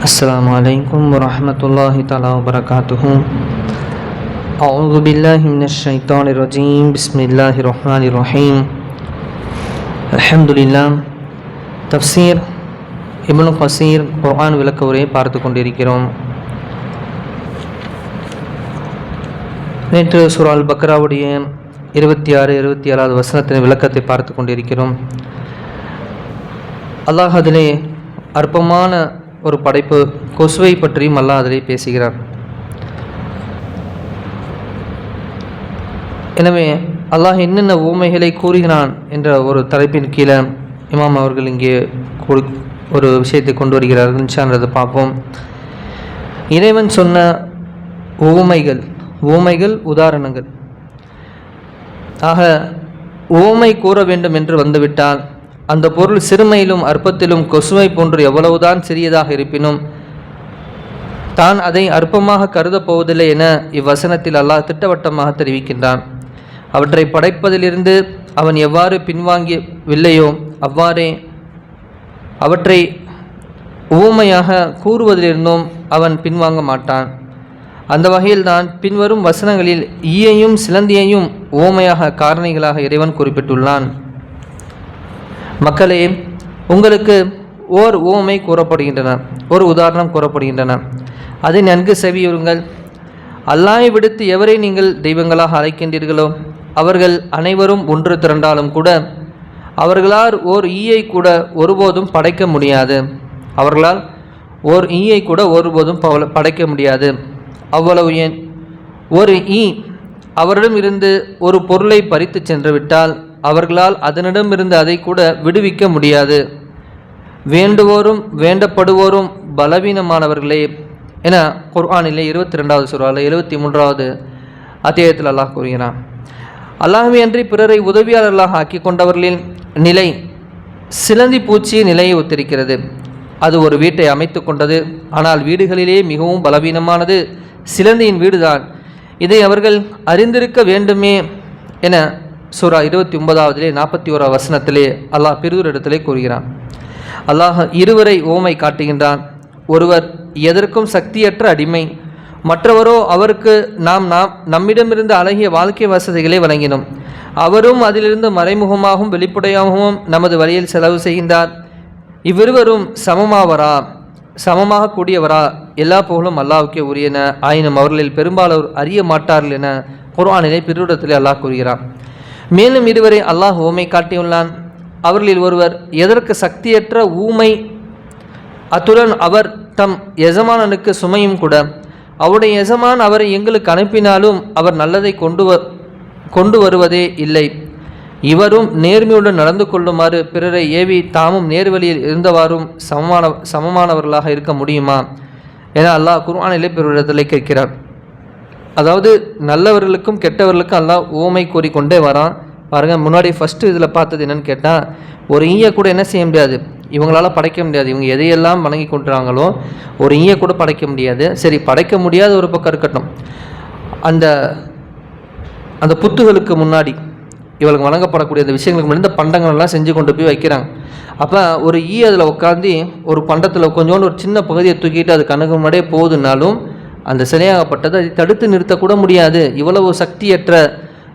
السلام عليكم ورحمة الله تعالى وبركاته أعوذ بالله من الشيطان الرجيم بسم الله الرحمن الرحيم الحمد لله தப்சீர் இப்னு கசீர் குர்ஆன் விளக்க உரையை பார்த்து கொண்டிருக்கிறோம் நேற்று சுரால் பக்ராவுடைய இருபத்தி ஆறு இருபத்தி ஏழாவது வசனத்தின் விளக்கத்தை பார்த்து கொண்டிருக்கிறோம் அல்லாஹ் அதிலே அற்பமான ஒரு படைப்பு கொசுவை பற்றியும் அல்லாஹ் அதிலே பேசுகிறார் எனவே அல்லாஹ் என்னென்ன ஊமைகளை கூறுகிறான் என்ற ஒரு தலைப்பின் கீழே இமாம் அவர்கள் இங்கே கொடு ஒரு விஷயத்தை கொண்டு வருகிறார்கள். இன்ஷான்றதை பார்ப்போம். இறைவன் சொன்ன ஊமைகள் ஊமைகள் உதாரணங்கள். ஆக ஊமை கூற வேண்டும் என்று வந்துவிட்டால் அந்த பொருள் சிறுமையிலும் அற்பத்திலும் கொசுவை போன்று எவ்வளவுதான் சிறியதாக இருப்பினும் தான் அதை அற்பமாக கருதப் போவதில்லை என இவ்வசனத்தில் அல்லாஹ் திட்டவட்டமாக தெரிவிக்கின்றான். அவற்றை படைப்பதிலிருந்து அவன் எவ்வாறு பின்வாங்கியவில்லையோ அவ்வாறே அவற்றை ஊமையாக கூறுவதிலிருந்தும் அவன் பின்வாங்க மாட்டான். அந்த வகையில்தான் பின்வரும் வசனங்களில் ஈயையும் சிலந்தியையும் ஓமையாக காரணிகளாக இறைவன் குறிப்பிட்டுள்ளான். மக்களே உங்களுக்கு ஓர் ஓமை கூறப்படுகின்றன ஒரு உதாரணம் கூறப்படுகின்றன. அதை நன்கு செவியுறுங்கள். அல்லாஹை விடுத்து எவரை நீங்கள் தெய்வங்களாக அழைக்கின்றீர்களோ அவர்கள் அனைவரும் ஒன்று திரண்டாலும் கூட அவர்களால் ஓர் ஈயை கூட ஒருபோதும் படைக்க முடியாது. அவர்களால் ஓர் ஈயை கூட ஒருபோதும் படைக்க முடியாது. அவ்வளவு ஏன்? ஒரு ஈ அவரிடம் இருந்து ஒரு பொருளை பறித்து சென்றுவிட்டால் அவர்களால் அதனிடமிருந்து அதை கூட விடுவிக்க முடியாது. வேண்டுவோரும் வேண்டப்படுவோரும் பலவீனமானவர்களே என குர்ஆனிலே இருபத்தி ரெண்டாவது சுறாவில் எழுபத்தி மூன்றாவது அத்தியாயத்தில் அல்லாஹ் கூறுகிறான். அல்லாஹ்வே பிறரை உதவியாளர்களாக ஆக்கி கொண்டவர்களின் நிலை சிலந்தி பூச்சி நிலையை ஒத்திருக்கிறது. அது ஒரு வீட்டை அமைத்து கொண்டது. ஆனால் வீடுகளிலே மிகவும் பலவீனமானது சிலந்தியின் வீடுதான். இதை அவர்கள் அறிந்திருக்க வேண்டுமே என சூரா இருபத்தி ஒன்பதாவதிலே நாற்பத்தி ஓரா வசனத்திலே அல்லாஹ் பிரிதொரு இடத்திலே கூறுகிறான். அல்லாஹ் இருவரை ஓமை காட்டுகின்றான். ஒருவர் எதற்கும் சக்தியற்ற அடிமை. மற்றவரோ அவருக்கு நாம் நாம் நம்மிடமிருந்து அழகிய வாழ்க்கை வசதிகளை வழங்கினோம். அவரும் அதிலிருந்து மறைமுகமாகவும் வெளிப்படையாகவும் நமது வழியில் செலவு செய்கின்றார். இவ்விருவரும் சமமாவரா? சமமாக கூடியவரா? எல்லா புகழும் அல்லாவுக்கே உரியன. ஆயினும் அவர்களில் பெரும்பாலோர் அறிய மாட்டார்கள் என குர்ஆனிலே பிரிவிடத்திலே அல்லாஹ் கூறுகிறான். மேலும் இருவரை அல்லாஹ் ஊமை காட்டியுள்ளான். அவர்களில் ஒருவர் எதற்கு சக்தியற்ற ஊமை? அத்துடன் அவர் தம் எஜமானனுக்கு சுமையும் கூட. அவருடைய எஜமான் அவரை எங்களுக்கு அனுப்பினாலும் அவர் நல்லதை கொண்டு வ கொண்டு வருவதே இல்லை. இவரும் நேர்மையுடன் நடந்து கொள்ளுமாறு பிறரை ஏவி தாமும் நேர்வழியில் இருந்தவாறும் சமமான சமமானவர்களாக இருக்க முடியுமா? என அல்லாஹ் குர்ஆனிலே பிறரிடத்திலே கேட்கிறார். அதாவது நல்லவர்களுக்கும் கெட்டவர்களுக்கும் எல்லாம் ஓமை கூறிக்கொண்டே வரான். பாருங்கள் முன்னாடி ஃபஸ்ட்டு இதில் பார்த்தது என்னென்னு கேட்டால் ஒரு ஈய கூட என்ன செய்ய முடியாது? இவங்களால் படைக்க முடியாது. இவங்க எதையெல்லாம் வணங்கி கொண்டுறாங்களோ ஒரு ஈய கூட படைக்க முடியாது. சரி படைக்க முடியாத ஒரு பக்கம் இருக்கட்டும். அந்த அந்த புத்துகளுக்கு முன்னாடி இவளுக்கு வழங்கப்படக்கூடிய அந்த விஷயங்களுக்கு முன்னாடி இந்த பண்டங்களெல்லாம் செஞ்சு கொண்டு போய் வைக்கிறாங்க. அப்போ ஒரு ஈ அதில் உட்காந்து ஒரு பண்டத்தில் கொஞ்சோண்டு ஒரு சின்ன பகுதியை தூக்கிட்டு அது கணக்கு முன்னாடியே போகுதுனாலும் அந்த சிலையாகப்பட்டது அதை தடுத்து நிறுத்தக்கூட முடியாது. இவ்வளவு சக்தியற்ற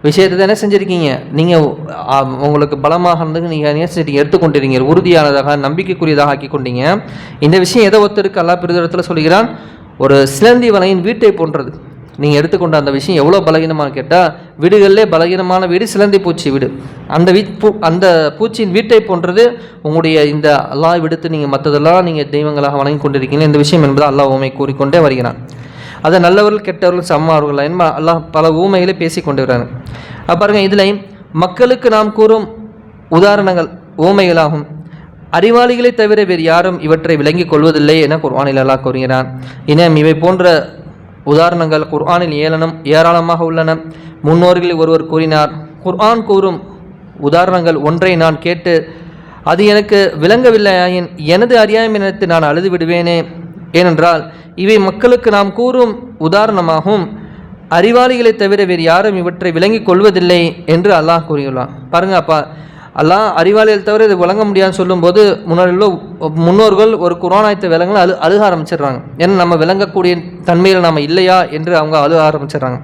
விஷயத்தை என்ன செஞ்சுருக்கீங்க. நீங்கள் உங்களுக்கு பலமாக இருந்து நீங்கள் என்ன செஞ்சுட்டீங்க எடுத்துக்கொண்டிருக்கீங்க உறுதியானதாக நம்பிக்கைக்குரியதாக ஆக்கி கொண்டீங்க. இந்த விஷயம் எதை ஒருத்தருக்கு அல்லா பெருதத்தில் சொல்கிறான் ஒரு சிலந்தி வலையின் வீட்டை போன்றது. நீங்கள் எடுத்துக்கொண்ட அந்த விஷயம் எவ்வளோ பலகீனமாக கேட்டால் வீடுகளிலே பலகீனமான வீடு சிலந்தி பூச்சி வீடு. அந்த வீ பூ அந்த பூச்சியின் வீட்டை போன்றது உங்களுடைய இந்த அல்லா விடுத்து நீங்கள் மற்றதெல்லாம் நீங்கள் தெய்வங்களாக வணங்கி கொண்டிருக்கீங்க. இந்த விஷயம் என்பதை அல்லா உண்மை கூறிக்கொண்டே வருகிறான். அதை நல்லவர்கள் கெட்டவர்கள் சம்மாவர்கள் என்ப அல்லாஹ் பல ஊமைகளை பேசி கொண்டு வர்றாங்க அப்ப பாருங்க இதில் மக்களுக்கு நாம் கூறும் உதாரணங்கள் ஊமைகளாகும். அறிவாளிகளை தவிர வேறு யாரும் இவற்றை விளங்கிக் கொள்வதில்லை என குர்ஆனில் அல்லாஹ் கூறுகிறான். இனம் இவை போன்ற உதாரணங்கள் குர்ஆனில் ஏளனம் ஏராளமாக உள்ளன. முன்னோர்களில் ஒருவர் கூறினார் குர்ஆன் கூறும் உதாரணங்கள் ஒன்றை நான் கேட்டு அது எனக்கு விளங்கவில்லையாயின் எனது அறியாமை நினைத்து நான் அழுது விடுவேனே ஏனென்றால் இவை மக்களுக்கு நாம் கூறும் உதாரணமாகும். அறிவாளிகளை தவிர வேறு யாரும் இவற்றை விளங்கிக் கொள்வதில்லை என்று அல்லாஹ் கூறியுள்ளான். பாருங்க அப்பா அல்லாஹ் அறிவாளிகள் தவிர இது விளங்க முடியாதுன்னு சொல்லும்போது முன்னாடி உள்ள முன்னோர்கள் ஒரு குரானாயத்தை விலங்குல அழு அழுக ஆரம்பிச்சிடுறாங்க. ஏன்னா நம்ம விளங்கக்கூடிய தன்மையில் நம்ம இல்லையா என்று அவங்க அழுக ஆரம்பிச்சிடுறாங்க.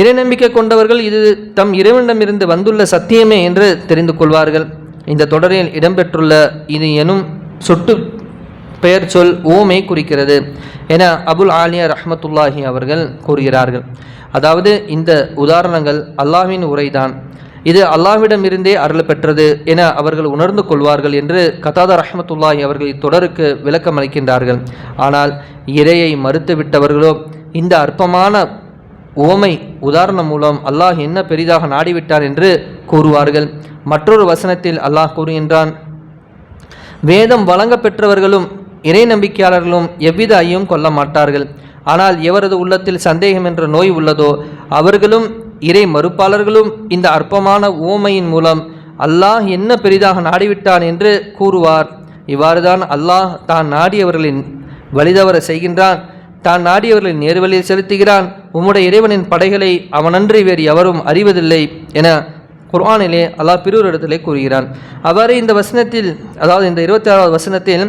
இறை நம்பிக்கை கொண்டவர்கள் இது தம் இறைவனிடமிருந்து வந்துள்ள சத்தியமே என்று தெரிந்து கொள்வார்கள். இந்த தொடரில் இடம்பெற்றுள்ள இது எனும் சொட்டு பெயர் சொல் ஓமை குறிக்கிறது என அபுல் ஆலியா ரஹ்மத்துல்லாஹி அவர்கள் கூறுகிறார்கள். அதாவது இந்த உதாரணங்கள் அல்லாஹ்வின் உரைதான். இது அல்லாஹ்விடமிருந்தே அருள் பெற்றது என அவர்கள் உணர்ந்து கொள்வார்கள் என்று கதாதா ரஹமத்துல்லாஹி அவர்கள் இத்தொடருக்கு விளக்கம் அளிக்கின்றார்கள். ஆனால் இறையை மறுத்துவிட்டவர்களோ இந்த அற்பமான ஓமை உதாரணம் மூலம் அல்லாஹ் என்ன பெரிதாக நாடிவிட்டார் என்று கூறுவார்கள். மற்றொரு வசனத்தில் அல்லாஹ் கூறுகின்றான் வேதம் வழங்க பெற்றவர்களும் இறை நம்பிக்கையாளர்களும் எவ்வித ஐயும் கொள்ள மாட்டார்கள். ஆனால் எவரது உள்ளத்தில் சந்தேகம் என்ற நோய் உள்ளதோ அவர்களும் இறை மறுப்பாளர்களும் இந்த அற்பமான ஓமையின் மூலம் அல்லாஹ் என்ன பெரிதாக நாடிவிட்டான் என்று கூறுவார். இவ்வாறுதான் அல்லாஹ் தான் நாடியவர்களின் வழிதவர செய்கின்றான். தான் நாடியவர்களின் நேர்வழியில் செலுத்துகிறான். உம்முடைய இறைவனின் படைகளை அவனன்றி வேறு எவரும் அறிவதில்லை என குர்ஆனிலே அல்லாஹ் பிறர் இடத்திலே கூறுகிறான். அவ்வாறு இந்த வசனத்தில் அதாவது இந்த இருபத்தி ஆறாவது வசனத்தில்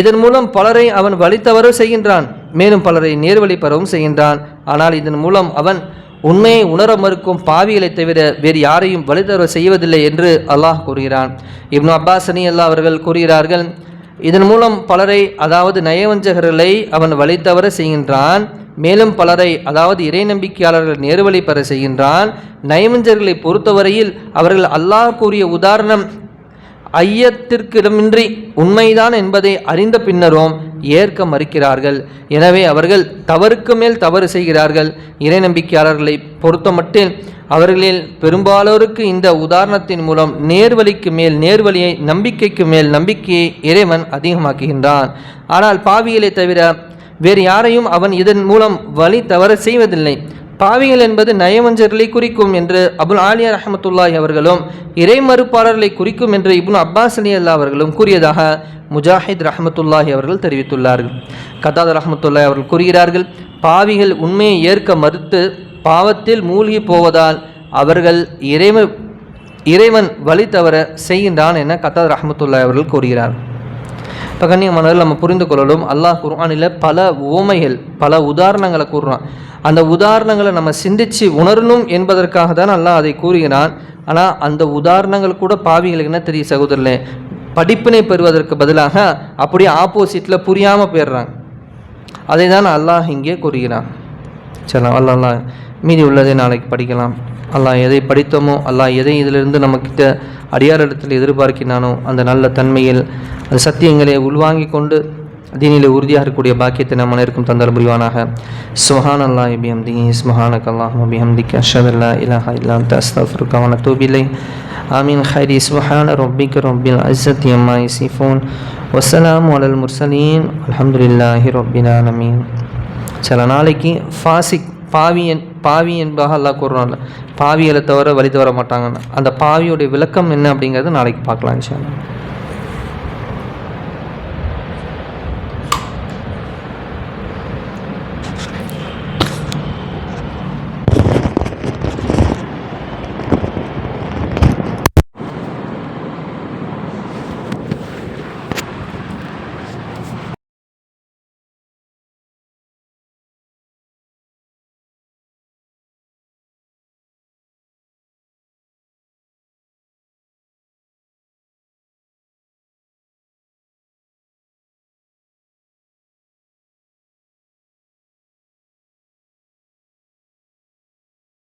இதன் மூலம் பலரை அவன் வழித்தவர செய்கின்றான். மேலும் பலரை நேர்வழி பெறவும் செய்கின்றான். ஆனால் இதன் மூலம் அவன் உண்மையை உணர மறுக்கும் பாவிகளை தவிர வேறு யாரையும் வழித்தவர செய்வதில்லை என்று அல்லாஹ் கூறுகிறான். இப்னு அப்பாஸ் அனி அல்லாஹ் அவர்கள் கூறுகிறார்கள் இதன் மூலம் பலரை அதாவது நயவஞ்சகர்களை அவன் வழித்தவர செய்கின்றான். மேலும் பலரை அதாவது இறை நம்பிக்கையாளர்கள் நேர்வழி பெற செய்கின்றான். நயவஞ்சர்களை பொறுத்தவரையில் அவர்கள் அல்லாஹ் கூறிய உதாரணம் ஐயத்திற்கிடமின்றி உண்மைதான் என்பதை அறிந்த பின்னரும் ஏற்க மறுக்கிறார்கள். எனவே அவர்கள் தவறுக்கு மேல் தவறு செய்கிறார்கள். இறை நம்பிக்கையாளர்களை பொறுத்தமட்டில் அவர்களில் பெரும்பாலோருக்கு இந்த உதாரணத்தின் மூலம் நேர்வழிக்கு மேல் நேர்வழியை நம்பிக்கைக்கு மேல் நம்பிக்கையை இறைவன் அதிகமாக்குகின்றான். ஆனால் பாவிகளை தவிர வேறு யாரையும் அவன் இதன் மூலம் வழி தவற செய்வதில்லை. பாவிகள் என்பது நயவஞ்சர்களை குறிக்கும் என்று அபுல் ஆலியா ரஹமத்துல்லாஹி அவர்களும் இறை மறுப்பாளர்களை குறிக்கும் என்று இபுன் அப்பாஸ் அலி அல்லா அவர்களும் கூறியதாக முஜாஹித் ரஹமத்துல்லாஹி அவர்கள் தெரிவித்துள்ளார்கள். கதாத் ரஹமத்துல்லாஹி அவர்கள் கூறுகிறார்கள் பாவிகள் உண்மையை ஏற்க மறுத்து பாவத்தில் மூழ்கி போவதால் அவர்கள் இறைவன் இறைவன் வழி தவற செய்கின்றான் என கத்தாத் ரஹமத்துல்லாய் அவர்கள் கூறுகிறார் இப்போ கண்ணியமானவர்கள் நம்ம புரிந்து கொள்ளலும். அல்லாஹ் குர்ஆனில் பல ஓமைகள் பல உதாரணங்களை கூறுறான். அந்த உதாரணங்களை நம்ம சிந்தித்து உணரணும் என்பதற்காக தான் அல்லாஹ் அதை கூறுகிறான். ஆனால் அந்த உதாரணங்கள் கூட பாவிகளுக்கு என்ன தெரியும் சகோதரில் படிப்பினை பெறுவதற்கு பதிலாக அப்படியே ஆப்போசிட்டில் புரியாமல் போயிடுறாங்க. அதை தான் அல்லாஹ் இங்கே கூறுகிறான். சரி அல்லா அல்லாஹ் மீதி உள்ளதை நாளைக்கு படிக்கலாம். அல்லாஹ் எதை படித்தோமோ அல்லாஹ் எதை இதிலிருந்து நம்மக்கிட்ட அடியாரிடத்தில் எதிர்பார்க்கினானோ அந்த நல்ல தன்மையில் அந்த சத்தியங்களை உள்வாங்கி கொண்டு தீனியில் உறுதியாக இருக்கக்கூடிய பாக்கியத்தை நம்ம அனைவருக்கும் தந்தல் புரிவானாக. சுஹான் அல்லாஹ் பிஹம்திஹி சுஹானக் அல்லாஹ் பிஹம்திக் அஷத் அல்லா இலாஹா இல்லா அந்த அஸ்தஃபுருக்க தூபிலை ஆமீன். ஹரி சுஹான ரொபிக் ரொபில் அசத் எம்மா இசிஃபோன் வசலாம் அலல் முர்சலீன் அலமதுல்லாஹி ரொப்பில் ஆலமீன். சில நாளைக்கு ஃபாசிக் பாவி என் பாவி என்பாக அல்லாஹ் கூறுறான்ல. பாவிகளை தவிர வழி தவற மாட்டாங்கன்னு. அந்த பாவியோடைய விளக்கம் என்ன அப்படிங்கிறது நாளைக்கு பார்க்கலாம் சார்